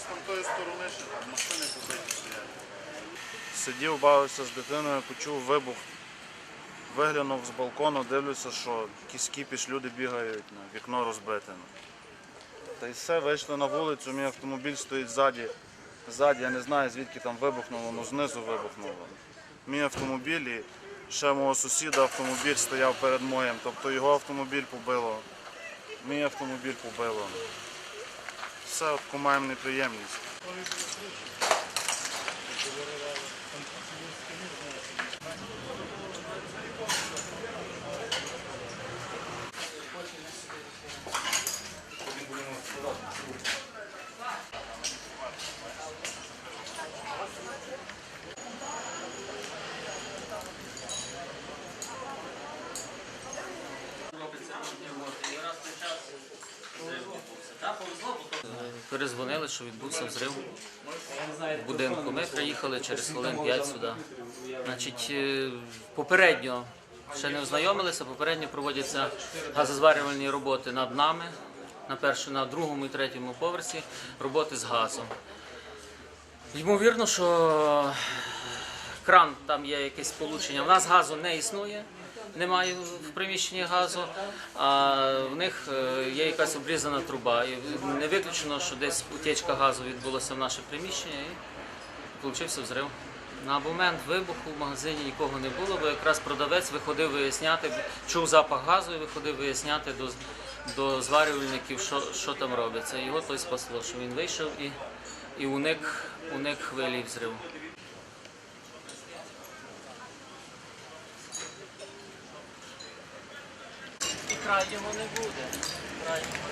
з тамтої сторони ще там машини побиті стоять. Сидів, бавився з дитиною, почув вибух. Виглянув з балкону, дивлюся, що якийсь кіпіш, люди бігають, ну, вікно розбите. ну. Та й все, вийшли на вулицю, мій автомобіль стоїть ззаді. Ззаді, я не знаю, звідки там вибухнуло, ну знизу вибухнуло. Мій автомобіль і ще мого сусіда автомобіль стояв перед моїм. Тобто його автомобіль побило, мій автомобіль побило. Все, от маємо неприємність. Перезвонили, що відбувся взрив в будинку. Ми приїхали через хвилин 5 сюди. Значить, е, попередньо ще не ознайомилися, попередньо проводяться газозварювальні роботи над нами, на першому, на другому і третьому поверсі, роботи з газом. Ймовірно, що кран там є якесь сполучення. У нас газу не існує, немає в приміщенні газу, а в них е, є якась обрізана труба. І не виключено, що десь утечка газу відбулася в наше приміщення і получився взрив. На момент вибуху в магазині нікого не було, бо якраз продавець виходив виясняти, чув запах газу і виходив виясняти до, до зварювальників, що, що там робиться. Його той спасло, що він вийшов і, і уник, уник хвилі взриву. І крайнього не буде. Буде.